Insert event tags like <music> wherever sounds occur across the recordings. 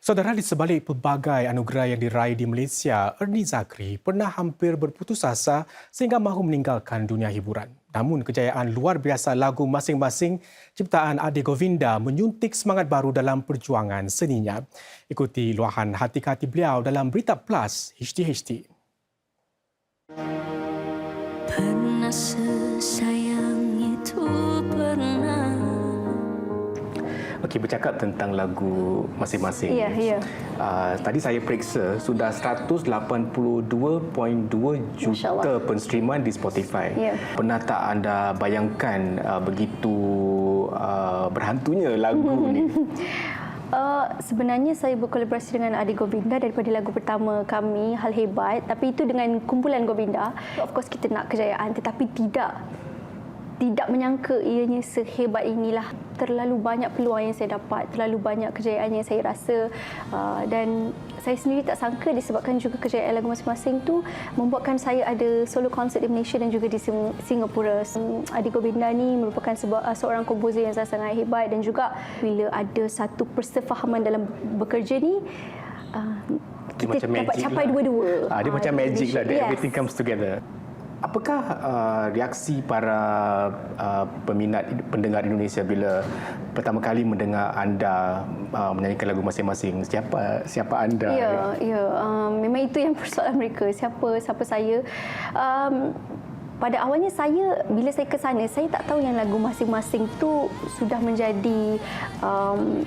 Saudara di sebalik pelbagai anugerah yang diraih di Malaysia, Ernie Zakri pernah hampir berputus asa sehingga mahu meninggalkan dunia hiburan. Namun kejayaan luar biasa lagu masing-masing ciptaan Ade Govinda menyuntik semangat baru dalam perjuangan seninya. Ikuti luahan hati-hati beliau dalam Berita Plus HDHD. Pernah sesayang itu Okey, bercakap tentang lagu masing-masing. Ya, ya. Uh, tadi saya periksa sudah 182.2 Masya Allah. juta penstriman di Spotify. Ya. Pernah tak anda bayangkan uh, begitu uh, berhantunya lagu <laughs> ni? Uh, sebenarnya saya berkolaborasi dengan Adi Govinda daripada lagu pertama kami Hal Hebat tapi itu dengan kumpulan Govinda of course kita nak kejayaan tetapi tidak tidak menyangka ianya sehebat inilah terlalu banyak peluang yang saya dapat terlalu banyak kejayaan yang saya rasa uh, dan saya sendiri tak sangka disebabkan juga kejayaan lagu masing-masing tu membuatkan saya ada solo concert di Malaysia dan juga di Sing- Singapura. Um, Adi Govinda ni merupakan sebuah, uh, seorang komposer yang sangat hebat dan juga bila ada satu persefahaman dalam bekerja ni uh, kita macam dapat capai lah. dua-dua. Ah, dia Ah, macam magic lah. That Yes. Everything comes together. Apakah uh, reaksi para uh, peminat pendengar Indonesia bila pertama kali mendengar anda uh, menyanyikan lagu masing-masing? Siapa siapa anda? Ya, ya. Um, memang itu yang <laughs> persoalan mereka. Siapa siapa saya. Um, pada awalnya saya bila saya ke sana saya tak tahu yang lagu masing-masing tu sudah menjadi um,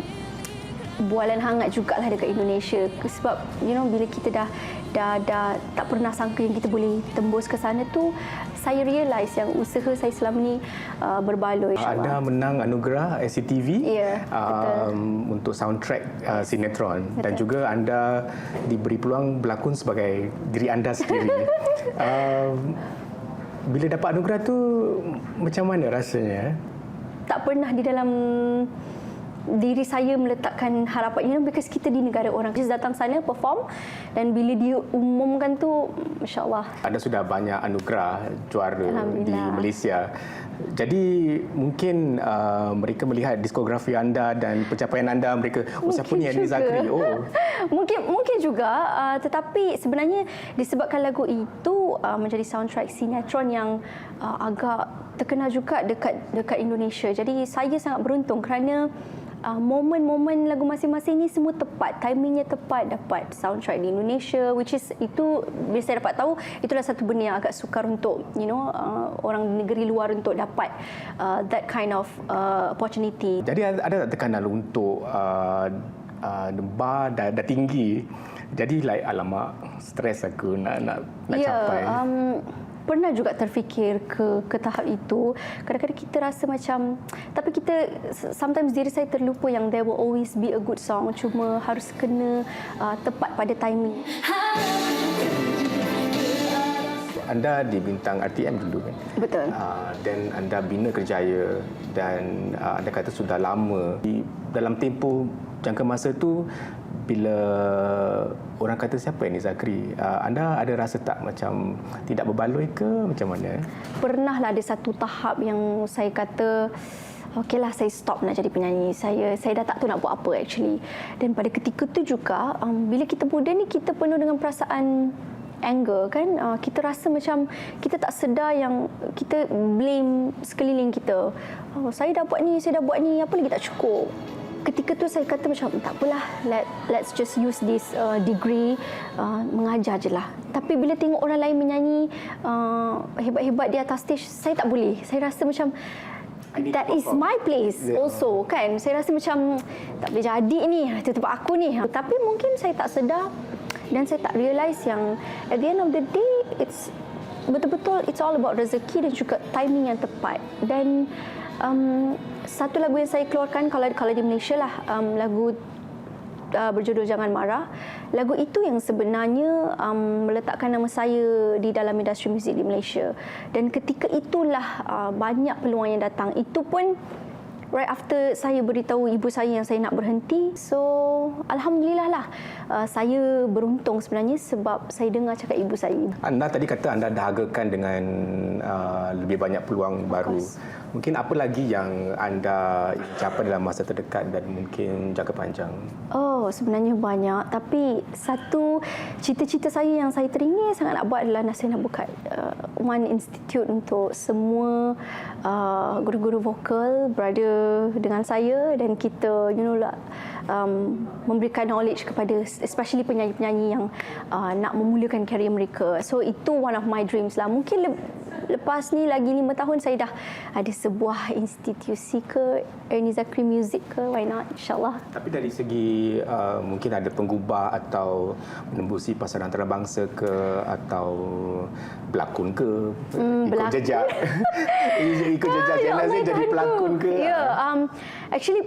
bualan hangat jugalah dekat Indonesia sebab you know bila kita dah dah dah tak pernah sangka yang kita boleh tembus ke sana tu saya realise yang usaha saya selama ni uh, berbaloi Anda menang anugerah SCTV Ya, um, untuk soundtrack uh, sinetron dan Betul. juga anda diberi peluang berlakon sebagai diri anda sendiri. <laughs> um, bila dapat anugerah tu macam mana rasanya? tak pernah di dalam diri saya meletakkan harapan you know because kita di negara orang just datang sana perform dan bila dia umumkan tu masya-Allah Anda sudah banyak anugerah juara di. Malaysia. Jadi mungkin uh, mereka melihat diskografi anda dan pencapaian anda mereka oh siapa ni Andy. Zakri? Oh. <laughs> mungkin mungkin juga uh, tetapi sebenarnya disebabkan lagu itu uh, menjadi soundtrack sinetron yang uh, agak terkenal juga dekat dekat Indonesia. Jadi saya sangat beruntung kerana uh, momen-momen lagu masing-masing ni semua tepat, timingnya tepat dapat soundtrack di Indonesia which is itu bila saya dapat tahu itulah satu benda yang agak sukar untuk you know uh, orang di negeri luar untuk dapat uh, that kind of uh, opportunity. Jadi ada tak tekanan untuk uh, uh, bar dah, dah tinggi. Jadi like alamak stres aku nak nak nak ya, capai. Um, pernah juga terfikir ke ke tahap itu. Kadang-kadang kita rasa macam tapi kita sometimes diri saya terlupa yang there will always be a good song cuma harus kena uh, tepat pada timing. Anda di bintang RTM dulu kan? Betul. Uh, dan anda bina kerjaya dan uh, anda kata sudah lama. Di, dalam tempoh jangka masa tu bila orang kata siapa ini Zakri, uh, anda ada rasa tak macam tidak berbaloi ke macam mana? Pernahlah ada satu tahap yang saya kata Okeylah saya stop nak jadi penyanyi. Saya saya dah tak tahu nak buat apa actually. Dan pada ketika tu juga um, bila kita muda ni kita penuh dengan perasaan anger kan? Uh, kita rasa macam kita tak sedar yang kita blame sekeliling kita. Oh, saya dah buat ni saya dah buat ni apa lagi tak cukup? Ketika tu saya kata macam tak apalah let let's just use this uh, degree uh, mengajar je lah. Tapi bila tengok orang lain menyanyi uh, hebat-hebat di atas stage saya tak boleh. Saya rasa macam that is my place Yeah. also kan? Saya rasa macam tak boleh jadi ni itu tempat aku ni tapi mungkin saya tak sedar dan saya tak realise yang at the end of the day it's betul-betul it's all about rezeki dan juga timing yang tepat dan um, satu lagu yang saya keluarkan kalau kalau di Malaysia lah um, lagu uh, berjudul Jangan Marah. Lagu itu yang sebenarnya um, meletakkan nama saya di dalam industri muzik di Malaysia. Dan ketika itulah uh, banyak peluang yang datang. Itu pun right after saya beritahu ibu saya yang saya nak berhenti. So alhamdulillah lah uh, saya beruntung sebenarnya sebab saya dengar cakap ibu saya. Anda tadi kata anda dahagakan dengan uh, lebih banyak peluang baru. course. Mungkin apa lagi yang anda capai dalam masa terdekat dan mungkin jangka panjang? Oh, sebenarnya banyak. Tapi satu cita-cita saya yang saya teringin sangat nak buat adalah saya nak buka uh, one institute untuk semua uh, guru-guru vokal berada dengan saya dan kita you know lah um, memberikan knowledge kepada especially penyanyi-penyanyi yang uh, nak memulakan karier mereka. So itu one of my dreams lah. Mungkin le- lepas ni lagi lima tahun saya dah ada sebuah institusi ke Ernie Zakri Music ke why not? Insyaallah. Tapi dari segi uh, mungkin ada penggubah atau menembusi pasaran antarabangsa ke atau berlakon ke Hmm, ikut berlakon. jejak. <laughs> Ikut jejak <laughs> ya Allah, ni jadi pelakon ke? Ya, um, actually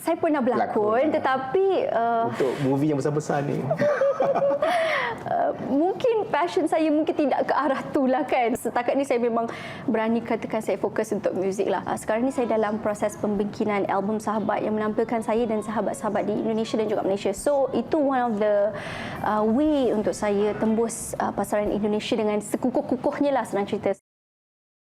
saya pernah berlakon, Pelakon, tetapi uh, untuk movie yang besar-besar ni uh, <laughs> mungkin passion saya mungkin tidak ke arah tu lah kan. Setakat ni saya memang berani katakan saya fokus untuk muzik lah. Uh, sekarang ni saya dalam proses pembikinan album Sahabat yang menampilkan saya dan sahabat-sahabat di Indonesia dan juga Malaysia. So itu one of the uh, way untuk saya tembus uh, pasaran Indonesia dengan sekukuh-kukuhnya lah senang cerita.